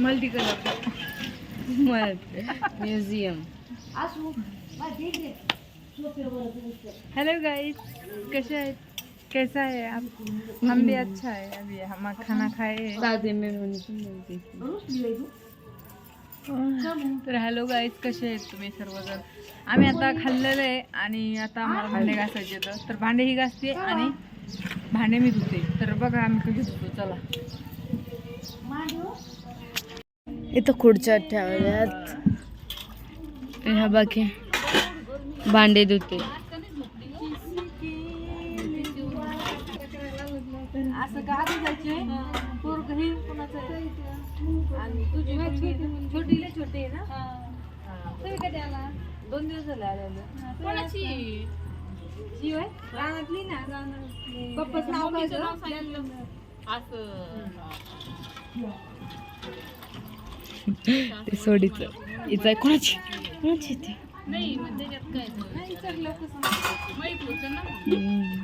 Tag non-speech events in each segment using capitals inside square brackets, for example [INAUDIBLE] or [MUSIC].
Multi colour museum hello guys कैसे हैं कैसा है आप हम भी अच्छा है अभी हम खाना खाए तर हॅलो गाईज कसे आहेत तुम्ही सर्वजण? आम्ही आता खाल्लेलं आहे आणि आता आम्हाला भांडे घासायचे आहेत. तर भांडे ही घासते आणि भांडे मी धुते. तर बघा आम्ही कधी धुतो चला. इथं खुर्च्या ठेवल्यात. ह्या बाकी भांडे धुते. असं का हे कोणाचं आणि तुझी छोटी लय छोटी आहे ना? तुम्ही कधी आला? दोन दिवस झाले आलेलो. कोणाची? ही होय रानातली ना? पप्पाच नाव काय? ते सोडीच इथं कोणाची? कोणाची ती? हम्म.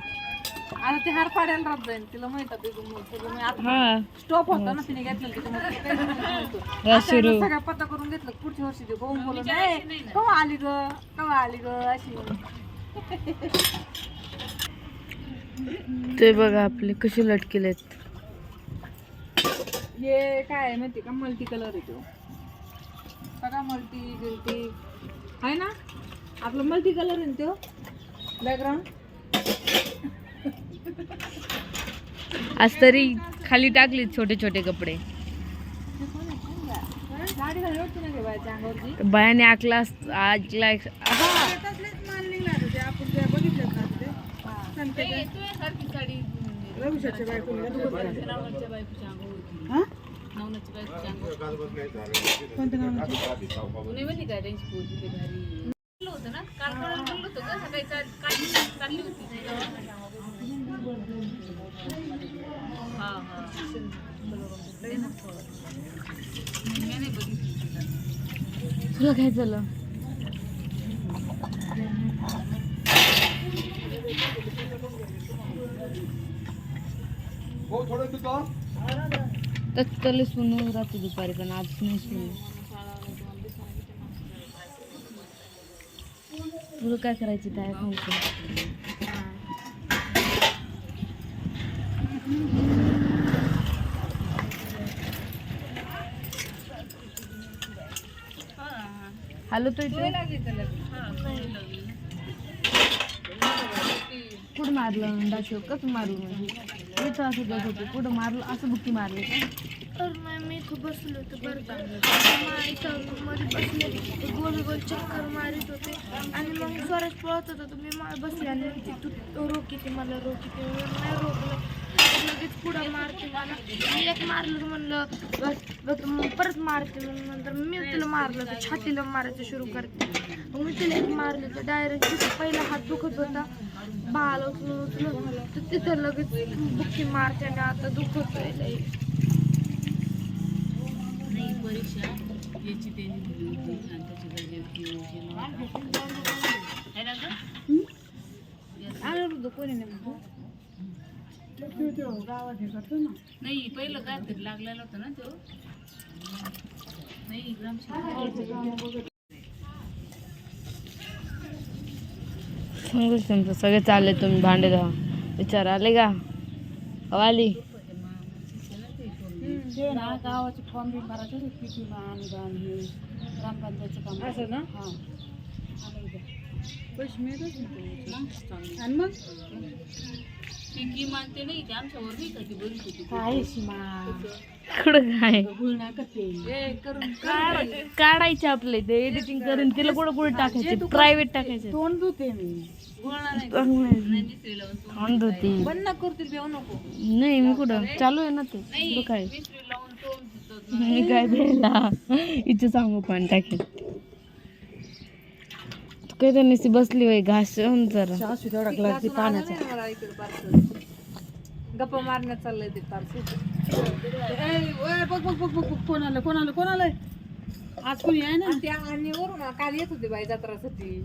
आता ते हार पाडायला राहत जाईल तिला माहीत आहे मी आता हा. स्टॉप होता ना तिने घेतलं त्याच्यामुळे ते काही नव्हतं. रास आता सुरू. सगळं पत्ता करून घेतलं पुढच्या वर्षी ते भाऊन बोलत नाही कवा आली ग? कवा आली ग? अशी. ते बघा आपले कसे लटकेलेत हे काय आहे माहिती का? मल्टी कलर आहे तो. सगळा मल्टी गिल्टी. आहे ना? आपलं मल्टी कलर आहे ना तो? बॅकग्राऊंड आज तरी खाली टाकले छोटे छोटे कपडे. गाडी घालून वाटते ना गे बायच्या अंगावरची बायाने आकला तुला काय झालं? तत्काल सुनू राहते दुपारी पण आज नाही सुनू. तुला काय करायचं काय सांगतो हॅलो तो इथे? कुठं मारलं दाखव कसं मारलं म्हणजे इथं असं जात होते. कुठं मारलं? असं बुक्की मारले का? तर मग मी इथं बसलो होतो बरं का? मग इथं मध्ये बसले ते गोल गोल चक्कर मारित होते. आणि मग स्वराज पळत होता. तर मी मा- बसले आणि रोकी ते मला रोकी ते. मी नाही रोखलं लगेच पुढं मारते मला. मी एक मारलं म्हणलं परत मारते नंतर मी तिला मारलं तर छातीला मारायचं सुरू करते. मग मी तिला एक मारलं तर डायरेक्ट पहिला हात दुखत होता. बाल उचलून उचलून तर तिथं लगेच बुक्की मारते आणि आता दुखत लई. नाही पहिलं काय तरी लागलेला होता ना तो. नाही सांगूच तुमचं सगळे चालले तुम्ही भांडे धावा. विचार आले का? आली गावाचे फॉर्म बी भरायचे पिटीला अनुदान हे ग्रामपंचायतचं काम असं ना? मिळतच आणि मग? पिकी मानते नाही ते आमच्यावर नाही का ती बरी होती काय सीमा कुठं काय? गुळण्या करते ए करून काढायचे आपले ते एडिटिंग करून तिला कुठं कुठं टाकायचे प्रायव्हेट टाकायचे. तोंड धुते मी. थंड होती बंद करतील बेव नको. नाही मी कुठं? चालू आहे ना ते. कुठं काय. मी काय द्यायला? इथे सांगू पण टाकेल नुसती बसली बाई घास जरा. सासू तेवढा ग्लास पाण्याचा. गप्पा मारण्यात चाललंय ते पार्सल बघ बघ बघ बघ बघ कोण आलं कोण आलं कोण आलंय आज कोणी आहे ना? त्या आणि वरून काल येत होते बाई जत्रासाठी.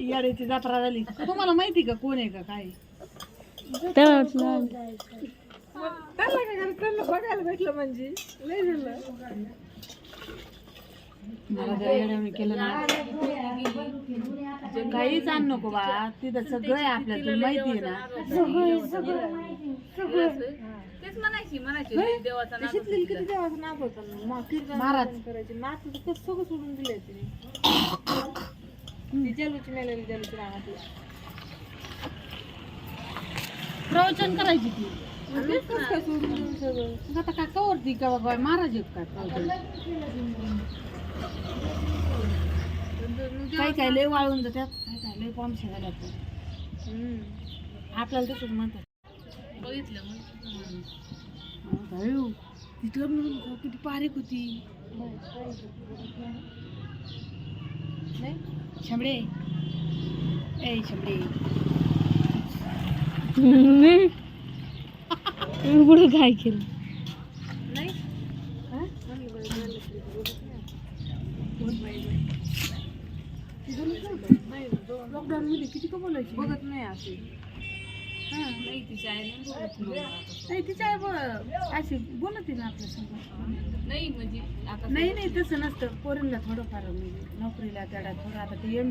याड्याची जत्रा झाली. तुम्हाला माहिती का कोण आहे का काय? त्याला त्याला काय करायचं? त्यांना बघायला भेटलं म्हणजे. लय झालं. मला जर येड्यावानी केलं ना. काहीच आण नको बाळा तिथं सगळं आहे आपल्याला माहिती आहे ना. तेच म्हणायची म्हणायची देवाचा नाद शिकलेली किती देवाचं नाव होतं? कीर्तन महाराज. करायचे. नाच कसं सगळं सोडून दिले तिने. जलूची मेलेली जलूची प्रवचन करायची ती. आता काय कवरती का बाबा महाराज आहेत काय? काय काय लय वाळून जातात काय काय लय पॉम्शे झाल्यात आपल्याला तसंच म्हणतात. बघितलं मग. तिथलं म्हणून किती पारीक होती शंभडे ए शंभडे [LAUGHS] पुढे काय केलं? नाही. लॉकडाऊन मध्ये किती का बोलायची? बघत नाही असे नाही बघत नव्हतं. नाही तिच्या आई ब- अशी बोलत ना आपल्या संग. नाही म्हणजे आता नाही नाही तसं नसतं. पोरींला थोडंफार म्हणजे नोकरीला त्याला थोडं आता ते एम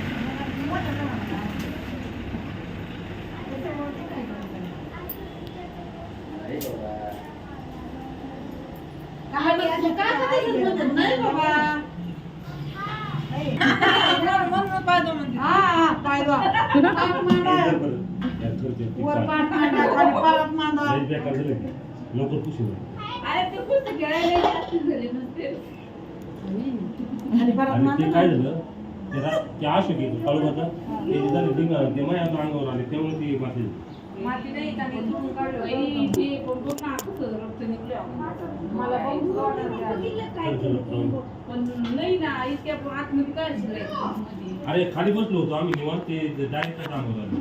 लवकर खुशी होईल आणि ते काय झालं ते रा- ते आशक येतो काळू होता ते झालं डिंग ते माझ्या अंगावर आले त्यामुळे ती मासे माती नाही का नाही धुवून काढलं. बाई, ते बघून ना कसं रक्त निघलं. मला बघून वाटलं ते. पण नाही ना इतक्या आतमध्ये काय शिकायचं आतमध्ये? अरे खाली बसलो होतो आम्ही निवांत ते डायरेक्ट अंगावर आले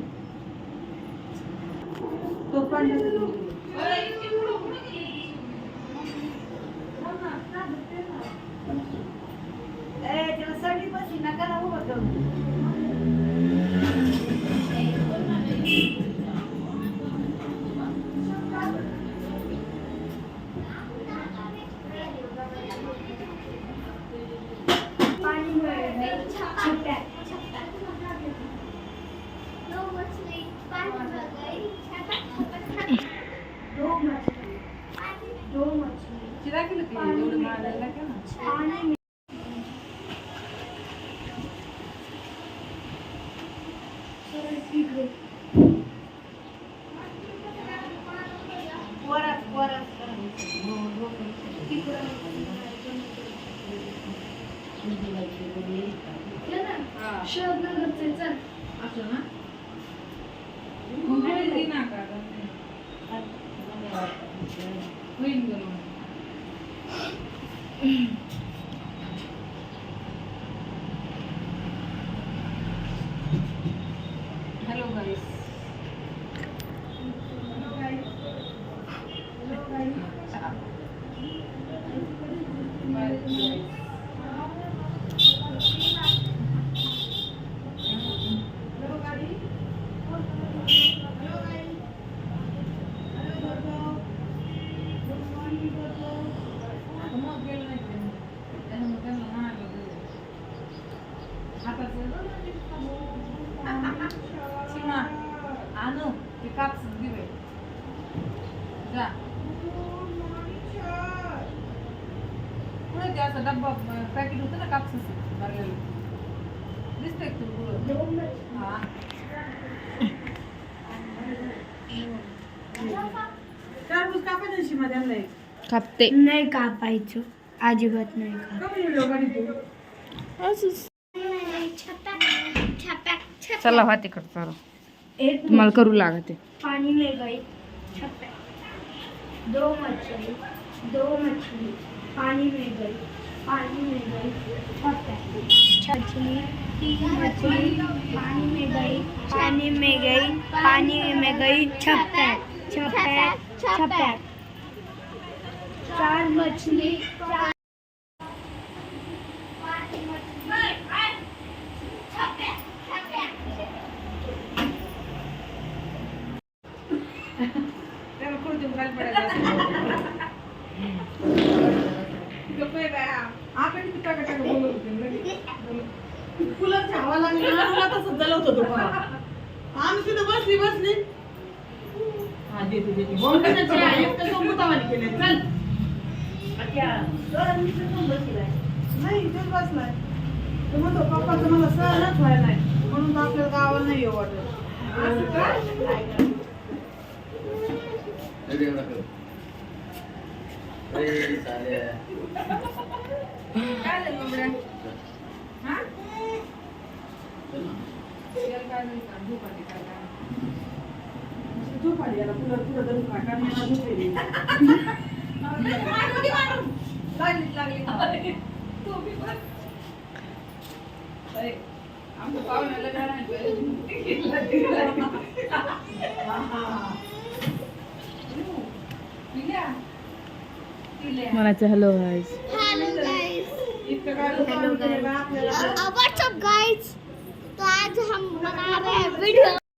असं ना मग हळदी नका होईल गं. हॅलो गाईस मग गेलं नाही ते. त्याच्यामुळे त्यांना म्हणायला लागलं. सीमा आणू ते कापस दिवे जा. पुढे ते असं डब्बा पॅकेट होतं ना कापसाचं भरलेलं. दिसतंय पुढं? हा. टरबूज एक. कापते. नाही कापायचं. अजिबात नाही का छप्या छप्या चला वा तिकडं चला. तुम्हाला करू लागते. पानी में गई छप दो मछली दो मछली पानी में गई पानी में गई मछली तीन मछली पानी में गई पानी में गई पानी में गई छप छप छप चार मछली कूलरच्या हवा लागली मला तसंच झालं होतं तो. आम्ही बसली बसली हा देते देते बोलते चहा एकटं तो मुतावानी केले चल नाही इथेच बसलाय तो म्हणतो पप्पाचं मला सहनच व्हायला नाही म्हणून तर आपल्याला गावाला नाही येऊ वाटत? काय झालं बाबड्या? हा? याला काय नाही का? झोप आली काय काय? झोप आली याला. पुढं- पुढं धरून खा. कारण याला झोप येते. मारू दे, मारू. लागली, लागली. तू बी बस. अरे, आमच्या पाहुण्याला काय नाही पाहिजे. पिल्या? पिल्या. म्हणायचं hello guys hello guys what's up guys तो आज हम बना रहे हैं वीडियो